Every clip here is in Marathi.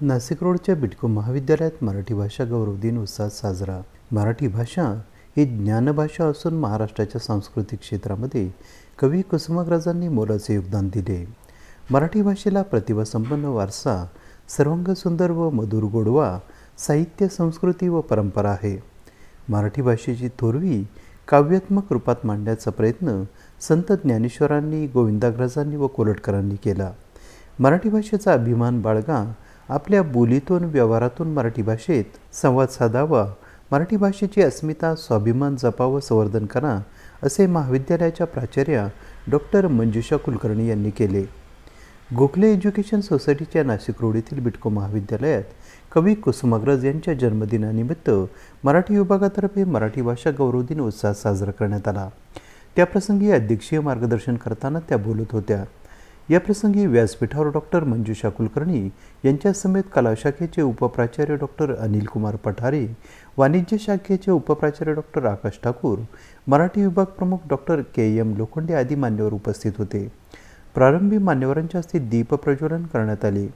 नाशिक रोडच्या बिटको महाविद्यालयात मराठी भाषा गौरव दिन उत्साहात साजरा. मराठी भाषा ही ज्ञानभाषा असून महाराष्ट्राच्या सांस्कृतिक क्षेत्रामध्ये कवी कुसुमाग्रजांनी मोलाचे योगदान दिले. मराठी भाषेला प्रतिभासंपन्न वारसा सर्वांग सुंदर व मधुर गोडवा साहित्य संस्कृती व परंपरा आहे. मराठी भाषेची थोरवी काव्यात्मक रूपात मांडण्याचा प्रयत्न संत ज्ञानेश्वरांनी गोविंदाग्रजांनी व कोलटकरांनी केला. मराठी भाषेचा अभिमान बाळगा आपल्या बोलीतून व्यवहारातून मराठी भाषेत संवाद साधावा. मराठी भाषेची अस्मिता स्वाभिमान जपावं संवर्धन करा असे महाविद्यालयाच्या प्राचार्या डॉक्टर मंजुषा कुलकर्णी यांनी केले. गोखले एज्युकेशन सोसायटीच्या नाशिक रोड येथील बिटको महाविद्यालयात कवी कुसुमाग्रज यांच्या जन्मदिनानिमित्त मराठी विभागातर्फे मराठी भाषा गौरव दिन उत्साहात साजरा करण्यात आला. त्याप्रसंगी अध्यक्षीय मार्गदर्शन करताना त्या बोलत होत्या. याप्रसंगी व्यासपीठावर डॉक्टर मंजुषा कुलकर्णी यांच्या समेत कला शाखेचे उपप्राचार्य डॉक्टर अनिल कुमार पठारे वाणिज्य शाखेचे उपप्राचार्य डॉक्टर आकाश ठाकूर मराठी विभाग प्रमुख डॉक्टर के एम लोखंडे आदी मान्यवर उपस्थित होते. प्रारंभी मान्यवरांच्या हस्ते दीप प्रज्वलन करण्यात आले.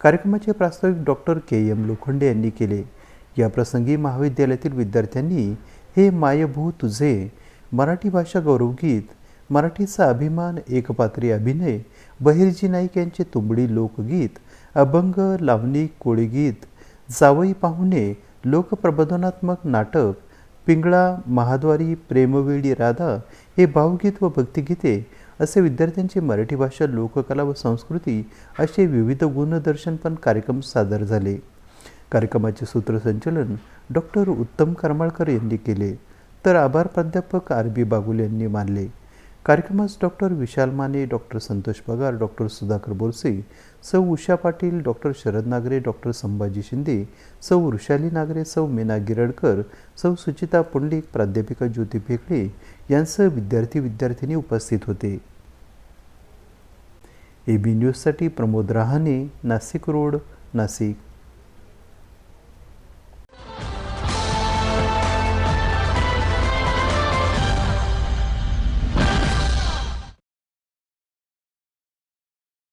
कार्यक्रमाचे प्रास्ताविक डॉक्टर के एम लोखंडे यांनी केले. याप्रसंगी महाविद्यालयातील विद्यार्थ्यांनी हे मायभू तुझे मराठी भाषा गौरवगीत मराठीचा अभिमान एकपात्री अभिनय बहिर्जी नाईक यांचे तुंबडी लोकगीत अभंग लावणी कोळीगीत जावई पाहुणे लोकप्रबोधनात्मक नाटक पिंगळा महाद्वारी प्रेमवेळी राधा हे भावगीत व भक्तिगीते असे विद्यार्थ्यांचे मराठी भाषा लोककला व संस्कृती असे विविध गुणदर्शनपण कार्यक्रम सादर झाले. कार्यक्रमाचे सूत्रसंचलन डॉक्टर उत्तम करमाळकर यांनी केले. तर आभार प्राध्यापक आर बी बागुल यांनी मानले. कार्यक्रमास doctor Vishal Mane doctor Santosh Pagar doctor Sudhakar Borse सौ उषा पाटील डॉक्टर शरद नागरे डॉक्टर संभाजी शिंदे सौ वृषाली नागरे सौ मीना गिरडकर सौ सुचिता पुंडलिक प्राध्यापिका ज्योती फेकळे यांसह विद्यार्थी विद्यार्थिनी उपस्थित होते. ए बी न्यूजसाठी प्रमोद रहाणे नाशिक रोड नाशिक.